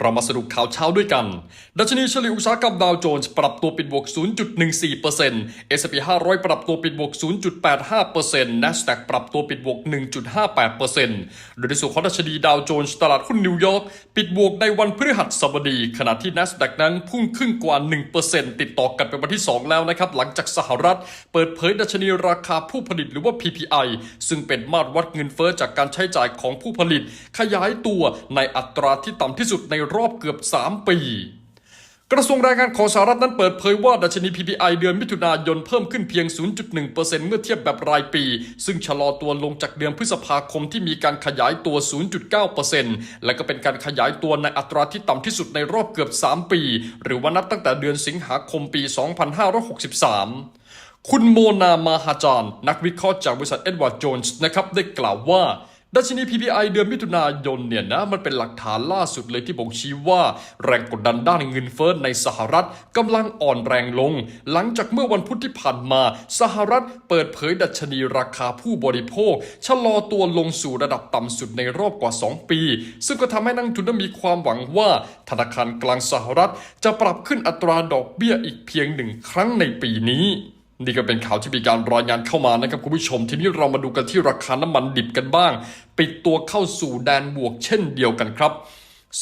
เรามาสรุปข่าวเช้าด้วยกัน ดัชนีเฉลี่ยอุตสาหกรรมดาวโจนส์ปรับตัวปิดบวก 0.14% S&P 500 ปรับตัวปิดบวก 0.85% NASDAQ ปรับตัวปิดบวก 1.58%โดยในส่วนของดัชนีดาวโจนส์ตลาดหุ้นนิวยอร์กปิดบวกในวันพฤหัสบดี ขณะที่ NASDAQ นั้นพุ่งขึ้นกว่า 1%ติดต่อกันเป็นวันที่ 2 แล้วนะครับ หลังจากสหรัฐ เปิดเผยดัชนีราคาผู้ผลิตหรือว่า PPI ซึ่งเป็นมาตรวัดเงินเฟ้อจากการใช้จ่ายของผู้ผลิต ขยายตัวในอัตราที่ต่ำที่สุดในรอบเกือบ 3 ปี กระทรวงแรงงานของสหรัฐนั้นเปิดเผยว่าดัชนี PPI เดือนมิถุนายนเพิ่มขึ้นเพียง 0.1%เมื่อเทียบแบบรายปี ซึ่งชะลอตัวลงจากเดือนพฤษภาคมที่มีการขยายตัว 0.9%และก็เป็นการขยายตัวในอัตราที่ต่ำที่สุดในรอบเกือบ 3 ปี หรือว่านับตั้งแต่เดือนสิงหาคมปี 2563คุณโมนามาฮาจานนักวิเคราะห์จากบริษัทเอ็ดวาร์ดโจนส์นะครับได้กล่าวว่า ดัชนี PPI เดือนมิถุนายนเนี่ยนะมันเป็นหลักฐานล่าสุดเลยที่บ่งชี้ว่า แรงกดดันด้านเงินเฟ้อในสหรัฐกำลังอ่อนแรงลง หลังจากเมื่อวันพุธที่ผ่านมา สหรัฐเปิดเผยดัชนีราคาผู้บริโภค ชะลอตัวลงสู่ระดับต่ำสุดในรอบกว่า 2 ปี ซึ่งก็ทำให้นักลงทุนนั้นมีความหวังว่า ธนาคารกลางสหรัฐจะปรับขึ้นอัตราดอกเบี้ยอีกเพียงหนึ่งครั้งในปีนี้ นี่ก็เป็นข่าวที่มีการรายงานเข้ามานะครับคุณผู้ชม ทีนี้เรามาดูกันที่ราคาน้ำมันดิบกันบ้าง ปิดตัวเข้าสู่แดนบวกเช่นเดียวกันครับ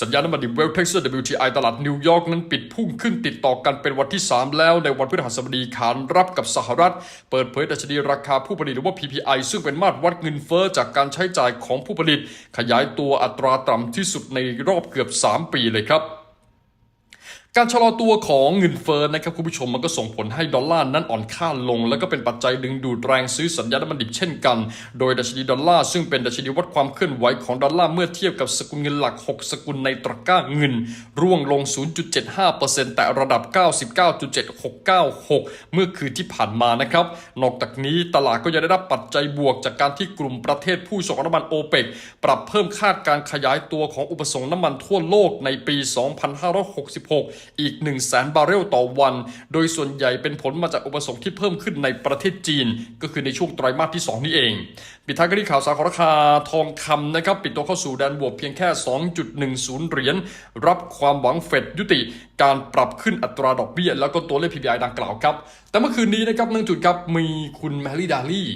สัญญาณน้ำมันดิบเวลเท็กซัส WTI ตลาดนิวยอร์กนั้นปิดพุ่งขึ้นติดต่อกันเป็นวันที่ 3 แล้วในวันพฤหัสบดีขานรับกับสหรัฐ เปิดเผยดัชนีราคาผู้ผลิตหรือว่า PPI ซึ่งเป็นมาตรวัดเงินเฟ้อจากการใช้จ่ายของผู้ผลิต ขยายตัวอัตราต่ำที่สุดในรอบเกือบ 3 ปีเลยครับ การชะลอตัวของเงินเฟ้อนะครับคุณผู้ชมมันก็ส่งผลให้ดอลลาร์นั้นอ่อนค่าลง แล้วก็เป็นปัจจัยดึงดูดแรงซื้อสัญญาณน้ำมันดิบเช่นกัน โดยดัชนีดอลลาร์ซึ่งเป็นดัชนีวัดความเคลื่อนไหวของดอลลาร์เมื่อเทียบกับสกุลเงินหลัก 6 สกุลในตะกร้าเงิน ร่วงลง 0.75%แต่ระดับ 99.7696 เมื่อคืนที่ผ่านมานะครับ นอกจากนี้ตลาดก็ยังได้รับปัจจัยบวกจากการที่กลุ่มประเทศผู้ส่งน้ำมันโอเปกปรับเพิ่มคาดการขยายตัวของอุปสงค์น้ำมันทั่วโลกในปี 2566อีก 1 0 0 0 0แสนบาร์เรลต่อวัน โดยส่วนใหญ่เป็นผลมาจากอุปสงค์ที่เพิ่มขึ้นในประเทศจีน ก็คือในช่วงไตรมาสที่ 2 นี้เอง ปิดท้ายกันที่ข่าวสารของราคาทองคำนะครับปิดตัวเข้าสู่แดนบวกเพียงแค่ 2.10 เหรียญรับความหวังเฟดยุติการปรับขึ้นอัตราดอกเบี้ยแล้วก็ตัวเลข PPI ดังกล่าวครับ แต่เมื่อคืนนี้นะครับเนื่องจุดครับมีคุณแมรี่ดาลี่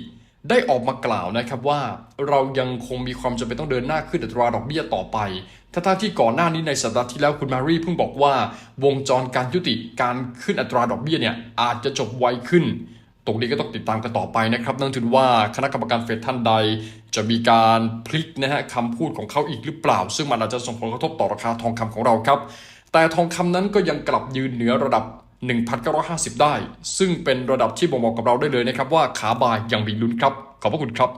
ได้ออกมากล่าวนะครับว่าเรายังคงมีความจำเป็นต้องเดินหน้าขึ้นอัตราดอกเบี้ยต่อไปทั้งที่ก่อนหน้านี้ในสัปดาห์ที่แล้วคุณมารีเพิ่งบอกว่า วงจรการยุติการขึ้นอัตราดอกเบี้ยเนี่ยอาจจะจบไวขึ้น ตรงนี้ก็ต้องติดตามกันต่อไปนะครับเนื่องจากว่าคณะกรรมการเฟดท่านใด จะมีการพลิกนะฮะคำพูดของเขาอีกหรือเปล่า ซึ่งมันอาจจะส่งผลกระทบต่อราคาทองคำของเราครับ แต่ทองคำนั้นก็ยังกลับยืนเหนือระดับ 1,950 ได้ ซึ่งเป็นระดับที่บ่งบอกกับเราได้เลยนะครับว่าขาบายยังมีลุ้นครับ ขอบพระคุณครับ